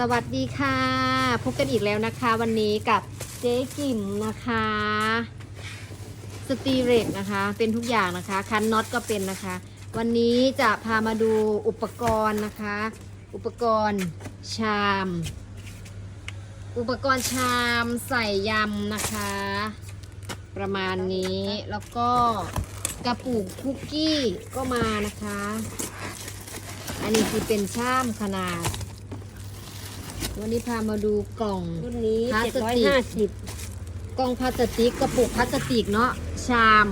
สวัสดีค่ะ พบกันอีกแล้วนะคะ วันนี้กับเจ๊กิ่มนะคะสตีเรกนะคะ เป็นทุกอย่างนะคะคันน็อตก็เป็นนะคะ วันนี้จะพามาดูอุปกรณ์นะคะ อุปกรณ์ชาม อุปกรณ์ชามใส่ยำนะคะ ประมาณนี้แล้วก็กระปุกคุกกี้ก็มานะคะ อันนี้คือเป็นชามขนาด วันนี้พามาดูกล่อง รุ่นนี้พลาสเจ็ดติกร้อยห้าสิบกล่องพลาสติกกระปุกพลาสติกเนาะชาม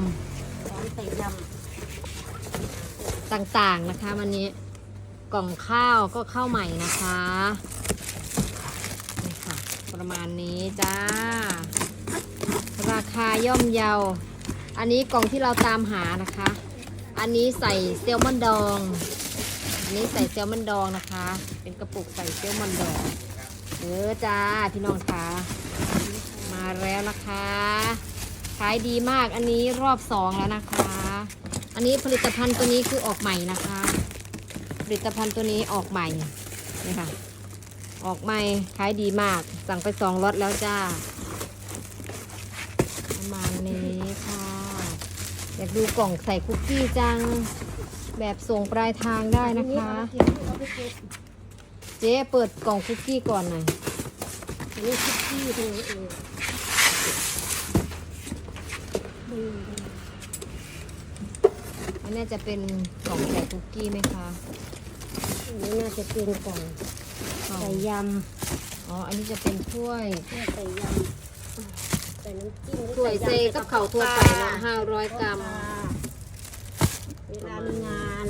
พร้อมใส่ยต่างๆนะคะ วันนี้กล่องข้าวก็ข้าวใหม่นะคะนี่ค่ะประมาณนี้จ้า ราคาย่อมเยา อันนี้กล่องที่เราตามหานะคะ อันนี้ใส่เซลมอนดอง อันนี้ใส่เซลมอนดองนะคะ เป็นกระปุกใส่เซลมอนดอง เออจ้าพี่น้องคะมาแล้วนะคะ ขายดีมากอันนี้รอบสองแล้วนะคะ อันนี้ผลิตภัณฑ์ตัวนี้คือออกใหม่นะคะ ผลิตภัณฑ์ตัวนี้ออกใหม่นี่ค่ะ ออกใหม่ขายดีมาก สั่งไปสองล็อตแล้วจ้าประมาณนี้ค่ะ อยากดูกล่องใส่คุกกี้จัง แบบส่งปลายทางได้นะคะ เจ๊เปิดกล่องคุกกี้ก่อนหน่อย นนี้คุกกี้ตรงนี้เองอืมอันนี้จะเป็นกล่องใส่คุกกี้ไหมคะ อันนี้น่าจะเป็นกล่องกล่องใส่ยอ๋อ อันนี้จะเป็นถ้วยำเพื่อใส่ยำใส่น้ำจิ้มหรือถ้วยเซใส่ยำกับเข่าวทั่วไปละห้าร้อยกรัมเวลามีงาน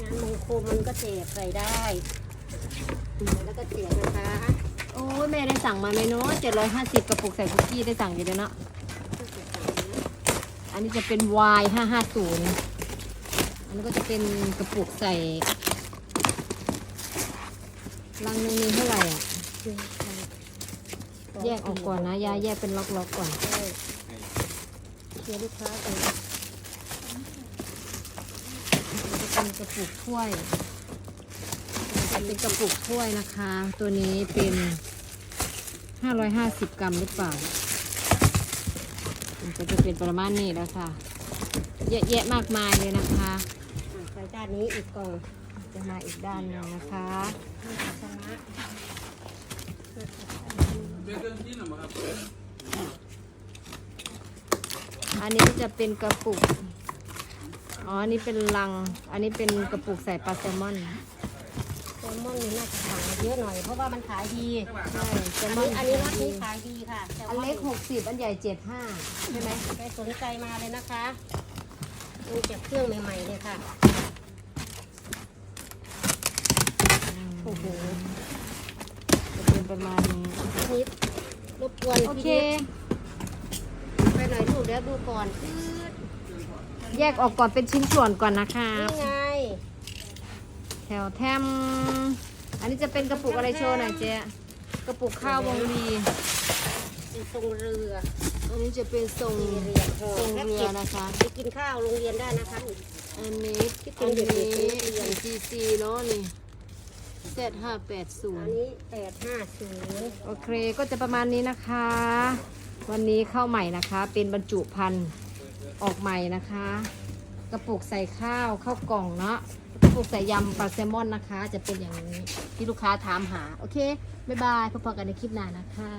งานมงคลมันก็แจกใส่ได้ แล้วก็แจกนะคะโอ้ยแม่ ได้สั่งมาไหมเนาะเจ็ดร้อยห้าสิบกระปุกใส่คุกกี้ได้สั่งอยู่เด้อเนาะอันนี้จะเป็น Y ห้าห้าศูนย์อันนี้ก็จะเป็นกระปุกใส่ลังนึงมีเท่าไหร่อะแยกออกก่อนนะยาแยกเป็นล็อกๆก่อนใช่เคลียร์ลูกค้ากันจะเป็นกระปุกถ้วยจะเป็นกระปุกถ้วยนะคะ ตัวนี้เป็น 550 กรัมหรือเปล่ามันก็จะเป็นประมาณนี้แล้วค่ะ เยอะแยะมากมายเลยนะคะใส่ด้านนี้อีกกล่องจะมาอีกด้านหนึงนะคะชนอันนี้จะเป็นกระปุก อ๋อ อันนี้เป็นลัง อันนี้เป็นกระปุกใส่ปลาแซลมอน ลมอนนี่น่าจะสั่งมาเยอะหน่อย เพราะว่ามันขายดีใช่แซอัลนมอนนี้อันนี้รถนี้ขายดีค่ะแซอันเล็ก60อันใหญ่75ใช่ไหมไปสนใจมาเลยนะคะมีจากเครื่องใหม่ๆเลยค่ะโอ้โหจะเป็นประมาณนี้นิดรบกวนโอเคไปหน่อยลูกเดี๋ยวดูก่อน แยกออกก่อนเป็นชิ้นส่วนก่อนนะคะ นี่ไง ถวแทมอันนี้จะเป็นกระปุกอะไรโชว์หน่อยเจ๊กระปุกข้าววงลีอยู่ตรงเรืออันนี้จะเป็นทรงมีเรียนโฮทรงแพ็กเรืเกอจนะคะไปกินข้าวโรงเรียนได้นะคะ อันนี้ที่เป็อันนเด็นี้กๆที่เรียน GC เนาะนี่เซตห้าแปดศูอันนย์นี้แปดห้าศูนย์โอเคก็จะประมาณนี้นะคะ วันนี้เข้าใหม่นะคะ เป็นบรรจุภัณฑ์ออกใหม่นะคะ กระปุกใส่ข้าวข้าวกล่องเนาะ ปลูกใส่ยำปลาแซลมอนนะคะ จะเป็นอย่างนี้ที่ลูกค้าถามหา โอเค บ๊ายบายพบกันในคลิปหน้านะคะ